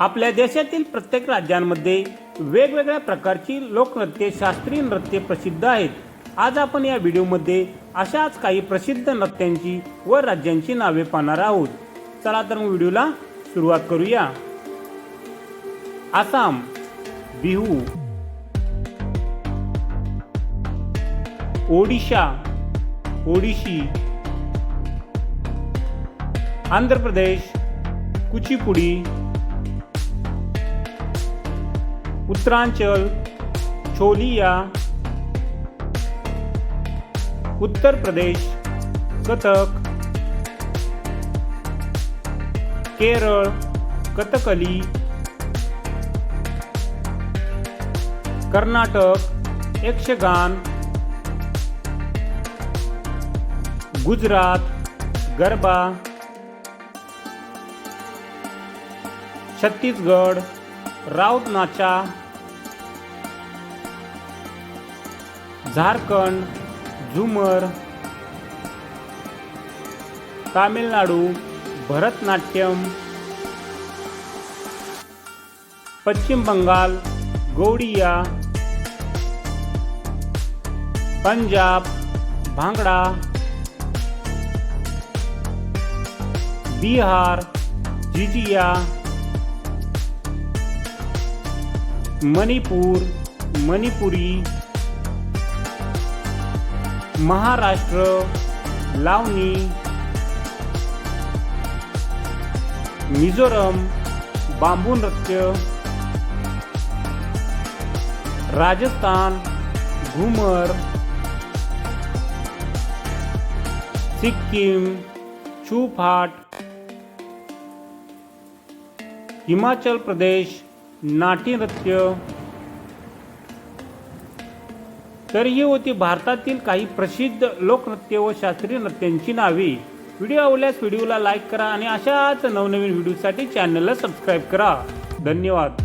आपल्या देशातील प्रत्येक राज्यांमध्ये वेगवेगळ्या प्रकारची लोकनृत्ये शास्त्रीय नृत्य प्रसिद्ध आहेत. आज आपण या व्हिडिओमध्ये अशाच काही प्रसिद्ध नृत्यांची व राज्यांची नावे पाहणार आहोत. चला तर मग व्हिडिओला सुरुवात करूया. आसाम बिहू. ओडिशा ओडिशी. आंध्र प्रदेश कुचिपुडी. उत्तरांचल छोलिया उत्तर प्रदेश कथक केरळ कथकली कर्नाटक यक्षगान गुजरात गरबा छत्तीसगड राऊत नाचा झारखंड झुमर तामिळनाडू भरतनाट्यम पश्चिम बंगाल गौडिया पंजाब भांगडा बिहार जिजिया मणिपूर मणिपुरी महाराष्ट्र लावणी मिझोरम बांबू नृत्य राजस्थान घुमर सिक्कीम छूफाट हिमाचल प्रदेश नाटी नृत्य तर ही होती भारतातील काही प्रसिद्ध लोकनृत्य व शास्त्रीय नृत्यांची नावे. व्हिडिओ आवडल्यास व्हिडिओला लाईक करा आणि अशाच नवनवीन व्हिडिओसाठी चॅनलला सबस्क्राईब करा. धन्यवाद.